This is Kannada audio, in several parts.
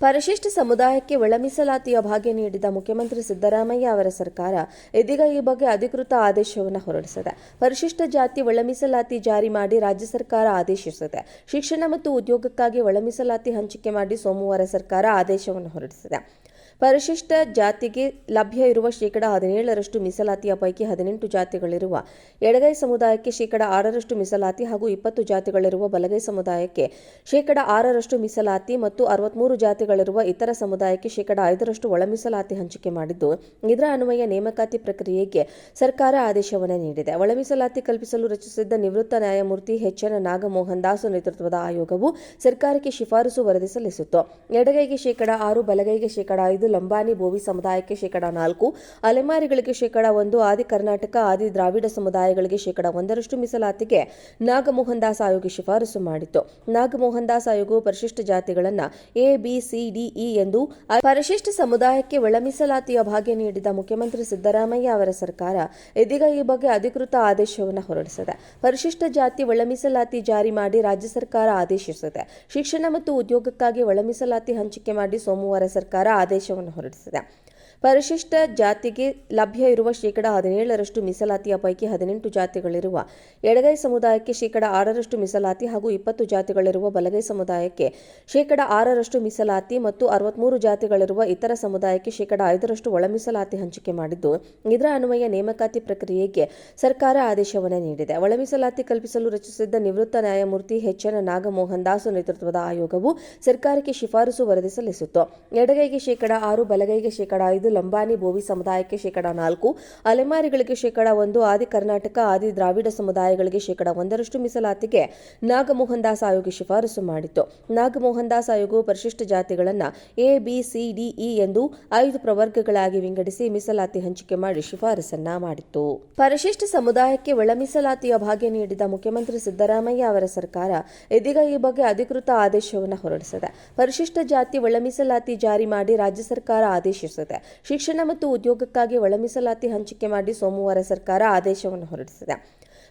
ಪರಿಶಿಷ್ಟ ಸಮುದಾಯಕ್ಕೆ ಒಳಮೀಸಲಾತಿಯ ಭಾಗ್ಯ ನೀಡಿದ ಮುಖ್ಯಮಂತ್ರಿ ಸಿದ್ದರಾಮಯ್ಯ ಅವರ ಸರ್ಕಾರ ಇದೀಗ ಈ ಬಗ್ಗೆ ಅಧಿಕೃತ ಆದೇಶವನ್ನು ಹೊರಡಿಸಿದೆ. ಪರಿಶಿಷ್ಟ ಜಾತಿ ಒಳಮೀಸಲಾತಿ ಜಾರಿ ಮಾಡಿ ರಾಜ್ಯ ಸರ್ಕಾರ ಆದೇಶಿಸಿದೆ. ಶಿಕ್ಷಣ ಮತ್ತು ಉದ್ಯೋಗಕ್ಕಾಗಿ ಒಳಮೀಸಲಾತಿ ಹಂಚಿಕೆ ಮಾಡಿ ಸೋಮವಾರ ಸರ್ಕಾರ ಆದೇಶವನ್ನು ಹೊರಡಿಸಿದೆ. ಪರಿಶಿಷ್ಟ ಜಾತಿಗೆ ಲಭ್ಯ ಇರುವ ಶೇಕಡ ಹದಿನೇಳರಷ್ಟು ಮೀಸಲಾತಿಯ ಪೈಕಿ ಹದಿನೆಂಟು ಜಾತಿಗಳಿರುವ ಎಡಗೈ ಸಮುದಾಯಕ್ಕೆ ಶೇಕಡ ಆರರಷ್ಟು ಮೀಸಲಾತಿ ಹಾಗೂ ಇಪ್ಪತ್ತು ಜಾತಿಗಳಿರುವ ಬಲಗೈ ಸಮುದಾಯಕ್ಕೆ ಶೇಕಡ ಆರರಷ್ಟು ಮೀಸಲಾತಿ ಮತ್ತು ಅರವತ್ಮೂರು ಜಾತಿಗಳಿರುವ ಇತರ ಸಮುದಾಯಕ್ಕೆ ಶೇಕಡ ಐದರಷ್ಟು ಒಳ ಮೀಸಲಾತಿ ಹಂಚಿಕೆ ಮಾಡಿದ್ದು, ಇದರ ಅನ್ವಯ ನೇಮಕಾತಿ ಪ್ರಕ್ರಿಯೆಗೆ ಸರ್ಕಾರ ಆದೇಶವನ್ನು ನೀಡಿದೆ. ಒಳ ಮೀಸಲಾತಿ ಕಲ್ಪಿಸಲು ರಚಿಸಿದ್ದ ನಿವೃತ್ತ ನ್ಯಾಯಮೂರ್ತಿ ಎಚ್ ನಾಗಮೋಹನ್ ದಾಸ್ ನೇತೃತ್ವದ ಆಯೋಗವು ಸರ್ಕಾರಕ್ಕೆ ಶಿಫಾರಸು ವರದಿ ಸಲ್ಲಿಸಿತ್ತು. ಎಡಗೈಗೆ ಶೇಕಡ ಆರು, ಬಲಗೈಗೆ ಶೇಕಡ ಐದು ಲಂಬಾನಿ ಬೋವಿ ಸಮುದಾಯಕ್ಕೆ ಶೇಕಡ ನಾಲ್ಕು, ಅಲೆಮಾರಿಗಳಿಗೆ ಶೇಕಡ ಒಂದು, ಆದಿ ಕರ್ನಾಟಕ, ಆದಿ ದ್ರಾವಿಡ ಸಮುದಾಯಗಳಿಗೆ ಶೇಕಡ ಒಂದರಷ್ಟು ಮೀಸಲಾತಿಗೆ ನಾಗಮೋಹನ್ ದಾಸ್ ಆಯೋಗ ಶಿಫಾರಸು ಮಾಡಿತ್ತು. ನಾಗಮೋಹನ್ ದಾಸ್ ಆಯೋಗವು ಪರಿಶಿಷ್ಟ ಜಾತಿಗಳನ್ನು A, B, C, D, E ಎಂದು ಪರಿಶಿಷ್ಟ ಸಮುದಾಯಕ್ಕೆ ಒಳ ಮೀಸಲಾತಿಯ ಭಾಗ್ಯ ನೀಡಿದ ಮುಖ್ಯಮಂತ್ರಿ ಸಿದ್ದರಾಮಯ್ಯ ಅವರ ಸರ್ಕಾರ ಇದೀಗ ಈ ಬಗ್ಗೆ ಅಧಿಕೃತ ಆದೇಶವನ್ನು ಹೊರಡಿಸಿದೆ. ಪರಿಶಿಷ್ಟ ಜಾತಿ ಒಳ ಮೀಸಲಾತಿ ಜಾರಿ ಮಾಡಿ ರಾಜ್ಯ ಸರ್ಕಾರ ಆದೇಶಿಸಿದೆ. ಶಿಕ್ಷಣ ಮತ್ತು ಉದ್ಯೋಗಕ್ಕಾಗಿ ಒಳ ಮೀಸಲಾತಿ ಹಂಚಿಕೆ ಮಾಡಿ ಸೋಮವಾರ ಸರ್ಕಾರ ಆದೇಶವನ್ನು ಹೊರಡಿಸಿದೆ ಪರಿಶಿಷ್ಟ ಜಾತಿಗೆ ಲಭ್ಯ ಇರುವ ಶೇಕಡ ಹದಿನೇಳರಷ್ಟು ಮೀಸಲಾತಿಯ ಪೈಕಿ ಹದಿನೆಂಟು ಜಾತಿಗಳಿರುವ ಎಡಗೈ ಸಮುದಾಯಕ್ಕೆ ಶೇಕಡ ಆರರಷ್ಟು ಮೀಸಲಾತಿ ಹಾಗೂ ಇಪ್ಪತ್ತು ಜಾತಿಗಳಿರುವ ಬಲಗೈ ಸಮುದಾಯಕ್ಕೆ ಶೇಕಡ ಆರರಷ್ಟು ಮೀಸಲಾತಿ ಮತ್ತು ಅರವತ್ಮೂರು ಜಾತಿಗಳಿರುವ ಇತರ ಸಮುದಾಯಕ್ಕೆ ಶೇಕಡ ಐದರಷ್ಟು ಒಳ ಹಂಚಿಕೆ ಮಾಡಿದ್ದು, ಇದರ ಅನ್ವಯ ನೇಮಕಾತಿ ಪ್ರಕ್ರಿಯೆಗೆ ಸರ್ಕಾರ ಆದೇಶವನ್ನು ನೀಡಿದೆ. ಒಳ ಮೀಸಲಾತಿ ಕಲ್ಪಿಸಲು ರಚಿಸಿದ್ದ ನಿವೃತ್ತ ನ್ಯಾಯಮೂರ್ತಿ ಎಚ್ ನಾಗಮೋಹನ್ ದಾಸ್ ನೇತೃತ್ವದ ಆಯೋಗವು ಸರ್ಕಾರಕ್ಕೆ ಶಿಫಾರಸು ವರದಿ ಸಲ್ಲಿಸಿತ್ತು. ಎಡಗೈಗೆ ಶೇಕಡ ಆರು, ಬಲಗೈಗೆ ಶೇಕಡ ಐದು ಲಂಬಾನಿ ಭೋವಿ ಸಮುದಾಯಕ್ಕೆ ಶೇಕಡ ನಾಲ್ಕು, ಅಲೆಮಾರಿಗಳಿಗೆ ಶೇಕಡ ಒಂದು, ಆದಿ ಕರ್ನಾಟಕ, ಆದಿ ದ್ರಾವಿಡ ಸಮುದಾಯಗಳಿಗೆ ಶೇಕಡ ಒಂದರಷ್ಟು ಮೀಸಲಾತಿಗೆ ನಾಗಮೋಹನ್ ದಾಸ್ ಆಯೋಗ ಶಿಫಾರಸು ಮಾಡಿತ್ತು. ನಾಗಮೋಹನ್ ದಾಸ್ ಆಯೋಗವು ಪರಿಶಿಷ್ಟ ಜಾತಿಗಳನ್ನು A, B, C, D, E ಎಂದು ಐದು ಪ್ರವರ್ಗಗಳಾಗಿ ವಿಂಗಡಿಸಿ ಮೀಸಲಾತಿ ಹಂಚಿಕೆ ಮಾಡಿ ಶಿಫಾರಸನ್ನ ಮಾಡಿತ್ತು. ಪರಿಶಿಷ್ಟ ಸಮುದಾಯಕ್ಕೆ ಒಳ ಮೀಸಲಾತಿಯ ಭಾಗ್ಯ ನೀಡಿದ ಮುಖ್ಯಮಂತ್ರಿ ಸಿದ್ದರಾಮಯ್ಯ ಅವರ ಸರ್ಕಾರ ಇದೀಗ ಈ ಬಗ್ಗೆ ಅಧಿಕೃತ ಆದೇಶವನ್ನು ಹೊರಡಿಸಿದೆ. ಪರಿಶಿಷ್ಟ ಜಾತಿ ಒಳ ಮೀಸಲಾತಿ ಜಾರಿ ಮಾಡಿ ರಾಜ್ಯ ಸರ್ಕಾರ ಆದೇಶಿಸಿದೆ. ಶಿಕ್ಷಣ ಮತ್ತು ಉದ್ಯೋಗಕ್ಕಾಗಿ ಒಳಮೀಸಲಾತಿ ಹಂಚಿಕೆ ಮಾಡಿ ಸೋಮವಾರ ಸರ್ಕಾರ ಆದೇಶವನ್ನು ಹೊರಡಿಸಿದೆ.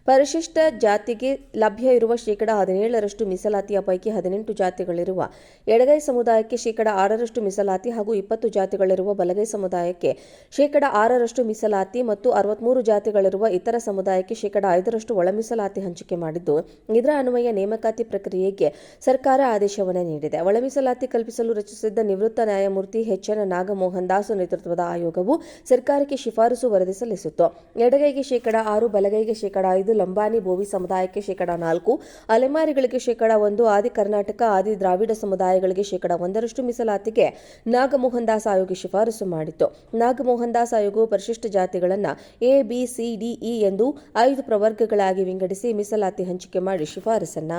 ಪರಿಶಿಷ್ಟ ಜಾತಿಗೆ ಲಭ್ಯ ಇರುವ ಶೇಕಡ ಹದಿನೇಳರಷ್ಟು ಮೀಸಲಾತಿಯ ಪೈಕಿ ಹದಿನೆಂಟು ಜಾತಿಗಳಿರುವ ಎಡಗೈ ಸಮುದಾಯಕ್ಕೆ ಶೇಕಡ ಆರರಷ್ಟು ಮೀಸಲಾತಿ ಹಾಗೂ ಇಪ್ಪತ್ತು ಜಾತಿಗಳಿರುವ ಬಲಗೈ ಸಮುದಾಯಕ್ಕೆ ಶೇಕಡ ಆರರಷ್ಟು ಮೀಸಲಾತಿ ಮತ್ತು ಅರವತ್ಮೂರು ಜಾತಿಗಳಿರುವ ಇತರ ಸಮುದಾಯಕ್ಕೆ ಶೇಕಡ ಐದರಷ್ಟು ಒಳ ಮೀಸಲಾತಿ ಹಂಚಿಕೆ ಮಾಡಿದ್ದು, ಇದರ ಅನ್ವಯ ನೇಮಕಾತಿ ಪ್ರಕ್ರಿಯೆಗೆ ಸರ್ಕಾರ ಆದೇಶವನ್ನು ನೀಡಿದೆ. ಒಳ ಮೀಸಲಾತಿ ಕಲ್ಪಿಸಲು ರಚಿಸಿದ್ದ ನಿವೃತ್ತ ನ್ಯಾಯಮೂರ್ತಿ ಎಚ್ ನಾಗಮೋಹನ್ ದಾಸ್ ನೇತೃತ್ವದ ಆಯೋಗವು ಸರ್ಕಾರಕ್ಕೆ ಶಿಫಾರಸು ವರದಿ ಸಲ್ಲಿಸಿತ್ತು ಎಡಗೈಗೆ ಶೇಕಡ ಆರು, ಬಲಗೈಗೆ ಶೇಕಡ ಐದು ಲಂಬಾನಿ ಭೋವಿ ಸಮುದಾಯಕ್ಕೆ ಶೇಕಡ ನಾಲ್ಕು, ಅಲೆಮಾರಿಗಳಿಗೆ ಶೇಕಡ ಒಂದು, ಆದಿ ಕರ್ನಾಟಕ, ಆದಿ ದ್ರಾವಿಡ ಸಮುದಾಯಗಳಿಗೆ ಶೇಕಡ ಒಂದರಷ್ಟು ಮೀಸಲಾತಿಗೆ ನಾಗಮೋಹನ್ ದಾಸ್ ಆಯೋಗ ಶಿಫಾರಸು ಮಾಡಿತ್ತು. ನಾಗಮೋಹನ್ ದಾಸ್ ಆಯೋಗವು ಪರಿಶಿಷ್ಟ ಜಾತಿಗಳನ್ನು A, B, C, D, E ಎಂದು ಐದು ಪ್ರವರ್ಗಗಳಾಗಿ ವಿಂಗಡಿಸಿ ಮೀಸಲಾತಿ ಹಂಚಿಕೆ ಮಾಡಿ ಶಿಫಾರಸನ್ನ